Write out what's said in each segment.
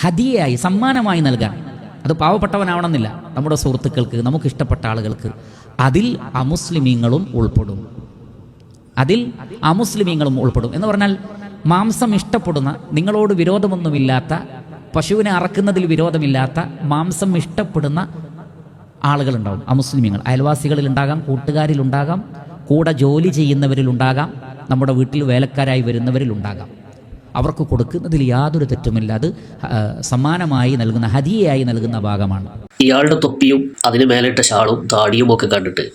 ഹദിയയായി സമ്മാനമായി നൽകാൻ. അത് പാവപ്പെട്ടവനാവണമെന്നില്ല. നമ്മുടെ സുഹൃത്തുക്കൾക്ക് നമുക്ക് ഇഷ്ടപ്പെട്ട ആളുകൾക്ക് അതിൽ അമുസ്ലിമീങ്ങളും ഉൾപ്പെടും. അതിൽ അമുസ്ലിമീങ്ങളും ഉൾപ്പെടും. എന്ന് പറഞ്ഞാൽ മാംസം ഇഷ്ടപ്പെടുന്ന നിങ്ങളോട് വിരോധമൊന്നുമില്ലാത്ത പശുവിനെ അറക്കുന്നതിൽ വിരോധമില്ലാത്ത മാംസം ഇഷ്ടപ്പെടുന്ന ആളുകളുണ്ടാവും. അമുസ്ലിമീങ്ങൾ. അയൽവാസികളിൽ ഉണ്ടാകാം കൂട്ടുകാരിലുണ്ടാകാം കൂടെ ജോലി ചെയ്യുന്നവരിലുണ്ടാകാം നമ്മുടെ വീട്ടിൽ വേലക്കാരായി വരുന്നവരിലുണ്ടാകാം. അവർക്ക് കൊടുക്കുന്നതിൽ യാതൊരു തെറ്റുമില്ല അത് സമ്മാനമായി നൽകുന്ന ഹരിയായി നൽകുന്ന ഭാഗമാണ്. ഇയാളുടെ തൊപ്പിയും അതിന് മേലിട്ട ഷാളും താടിയും ഒക്കെ കണ്ടിട്ട്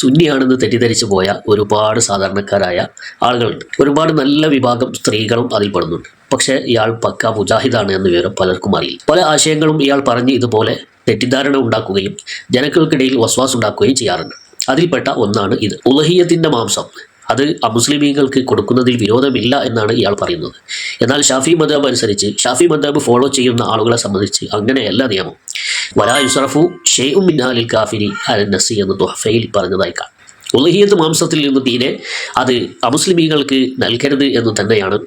സുന്നിയാണെന്ന് തെറ്റിദ്ധരിച്ചു പോയ ഒരുപാട് സാധാരണക്കാരായ ആളുകളുണ്ട്. ഒരുപാട് നല്ല വിഭാഗം സ്ത്രീകളും അതിൽ പെടുന്നുണ്ട്. പക്ഷേ ഇയാൾ പക്ക മുജാഹിദാണ് എന്ന് വിവരം പലർക്കും അറിയില്ല. പല ആശയങ്ങളും ഇയാൾ പറഞ്ഞ് ഇതുപോലെ തെറ്റിദ്ധാരണ ഉണ്ടാക്കുകയും ജനങ്ങൾക്കിടയിൽ വസ്വാസ് ഉണ്ടാക്കുകയും ചെയ്യാറുണ്ട്. അതിൽപ്പെട്ട ഒന്നാണ് ഇത്. ഉലഹിയത്തിന്റെ മാംസം. അത് അമുസ്ലിമീങ്ങൾക്ക് കൊടുക്കുന്നതിൽ വിരോധമില്ല എന്നാണ് ഇയാൾ പറയുന്നത്. എന്നാൽ ഷാഫി മദാബ് അനുസരിച്ച് ഷാഫി മദാബ് ഫോളോ ചെയ്യുന്ന ആളുകളെ സംബന്ധിച്ച് അങ്ങനെയല്ല നിയമം. വലാ യുസറഫു ഷെയ്ഉ മിന്നാലിൽ കാഫിരി അൽ നസി എന്ന് തുഹഫയിൽ പറഞ്ഞതായി കാണാം. ഉലഹിയത്ത് മാംസത്തിൽ നിന്ന് തീരെ അത് അമുസ്ലിമീങ്ങൾക്ക് നൽകരുത് എന്ന് തന്നെയാണ്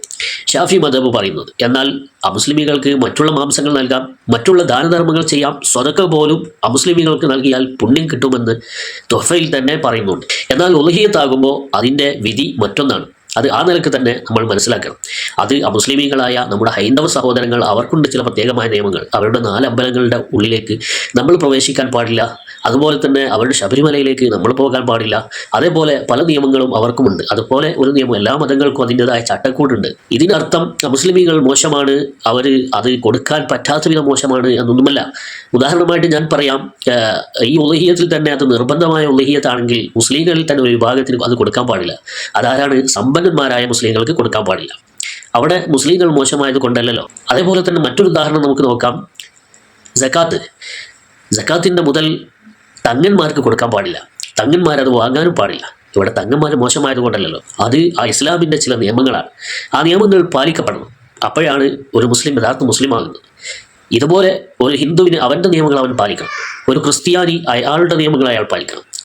ഷാഫി മദബ് പറയുന്നത്. എന്നാൽ അമുസ്ലിമീങ്ങൾക്ക് മറ്റുള്ള മാംസങ്ങൾ നൽകാം മറ്റുള്ള ദാനധർമ്മങ്ങൾ ചെയ്യാം സ്വതക്ക പോലും അമുസ്ലിമീങ്ങൾക്ക് നൽകിയാൽ പുണ്യം കിട്ടുമെന്ന് തൊഫയിൽ തന്നെ പറയുന്നുണ്ട്. എന്നാൽ ഉലഹിയത്താകുമ്പോൾ അതിന്റെ വിധി മറ്റൊന്നാണ്. അത് ആ നിലയ്ക്ക് തന്നെ നമ്മൾ മനസ്സിലാക്കണം. അത് അമുസ്ലിമീങ്ങളായ നമ്മുടെ ഹൈന്ദവ സഹോദരങ്ങൾ അവർക്കുണ്ട് ചില പ്രത്യേകമായ നിയമങ്ങൾ. അവരുടെ നാല് അമ്പലങ്ങളുടെ ഉള്ളിലേക്ക് നമ്മൾ പ്രവേശിക്കാൻ പാടില്ല. അതുപോലെ തന്നെ അവരുടെ ശബരിമലയിലേക്ക് നമ്മൾ പോകാൻ പാടില്ല. അതേപോലെ പല നിയമങ്ങളും അവർക്കുമുണ്ട്. അതുപോലെ ഒരു നിയമം എല്ലാ മതങ്ങൾക്കും അതിന്റെതായ ചട്ടക്കൂടുണ്ട്. ഇതിനർത്ഥം മുസ്ലിമീങ്ങൾ മോശമാണ്. അവർ അത് കൊടുക്കാൻ പറ്റാത്ത വിധം മോശമാണ് എന്നൊന്നുമല്ല. ഉദാഹരണമായിട്ട് ഞാൻ പറയാം ഈ ഉലഹിയത്തിൽ തന്നെ അത് നിർബന്ധമായ ഉലഹിയത്താണെങ്കിൽ മുസ്ലിങ്ങളിൽ തന്നെ ഒരു വിഭാഗത്തിന് അത് കൊടുക്കാൻ പാടില്ല. അതാരാണ് സമ്പന്നന്മാരായ മുസ്ലിങ്ങൾക്ക് കൊടുക്കാൻ പാടില്ല. അവിടെ മുസ്ലിങ്ങൾ മോശമായത് കൊണ്ടല്ലല്ലോ. അതേപോലെ തന്നെ മറ്റൊരു ഉദാഹരണം നമുക്ക് നോക്കാം. ജക്കാത്ത് ജക്കാത്തിന്റെ മുതൽ തങ്ങന്മാർക്ക് കൊടുക്കാൻ പാടില്ല. തങ്ങന്മാർ അത് വാങ്ങാനും പാടില്ല. ഇവിടെ തങ്ങന്മാർ മോശമായത് കൊണ്ടല്ലല്ലോ. അത് ആ ഇസ്ലാമിന്റെ ചില നിയമങ്ങളാണ്. ആ നിയമങ്ങൾ പാലിക്കപ്പെടണം. അപ്പോഴാണ് ഒരു മുസ്ലിം യഥാർത്ഥ മുസ്ലിം ആകുന്നത്. ഇതുപോലെ ഒരു ഹിന്ദുവിന് അവന്റെ നിയമങ്ങൾ അവൻ പാലിക്കണം. ഒരു ക്രിസ്ത്യാനി അയാളുടെ നിയമങ്ങൾ അയാൾ പാലിക്കണം.